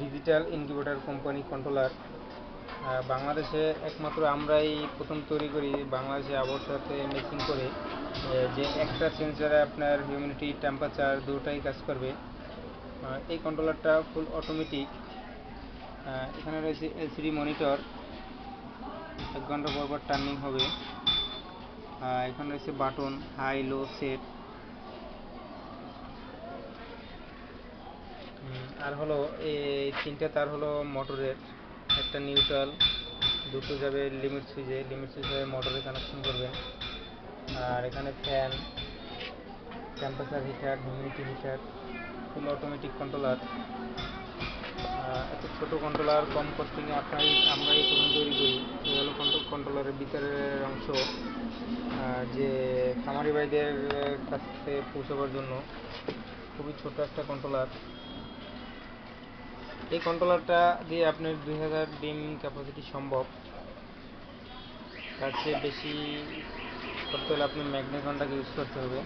Digital incubator company controller বাংলাদেশে একমাত্র আমরাই প্রথম তৈরি করি, বাংলাদেশে আবহাওয়াতে মেকিং করে। যে একটা সেন্সারে আপনার হিউমিডিটি টেম্পারেচার দুটাই কাজ করবে। এই কন্ট্রোলারটা ফুল অটোমেটিক এখানে রয়েছে এলসিডি মনিটর এক ঘণ্টা পর পর টার্নিং হবে। এখানে রয়েছে বাটন হাই লো সেট আর হলো, এই তিনটে তার হলো মোটরের একটা নিউট্রাল দুটো যাবে লিমিট সুইচে লিমিট সুইচ হয়ে মোটরে কানেকশন করবেন আর এখানে fan temperature heater humidity heater full automatic controller এত ছোটো কন্ট্রোলার কম কস্টিংয়ে আপনারই আমরাই প্রথম তৈরি করি। এই হলো কন্ট্রোলারের ভিতরের অংশ। যে খামারি ভাইদের কাছে পৌঁছাবার জন্য খুবই ছোট একটা কন্ট্রোলার এই কন্ট্রোলারটা দিয়ে আপনার দুই হাজার ডিম ক্যাপাসিটি সম্ভব। তার চেয়ে বেশি করতে হলে আপনি ম্যাগনেকনটাকে ইউজ করতে হবে।